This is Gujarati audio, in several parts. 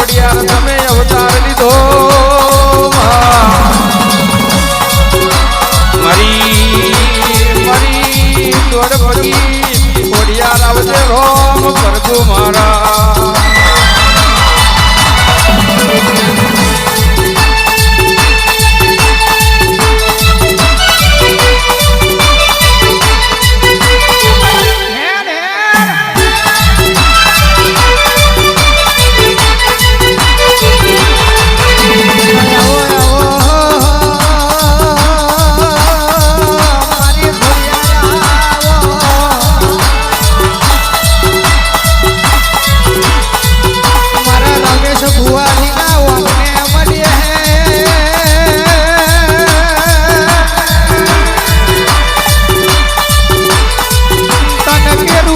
ખોડિયાર તમે અવતાર લીધો મરી મરી દોડપતિ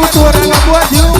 cintura na boa de um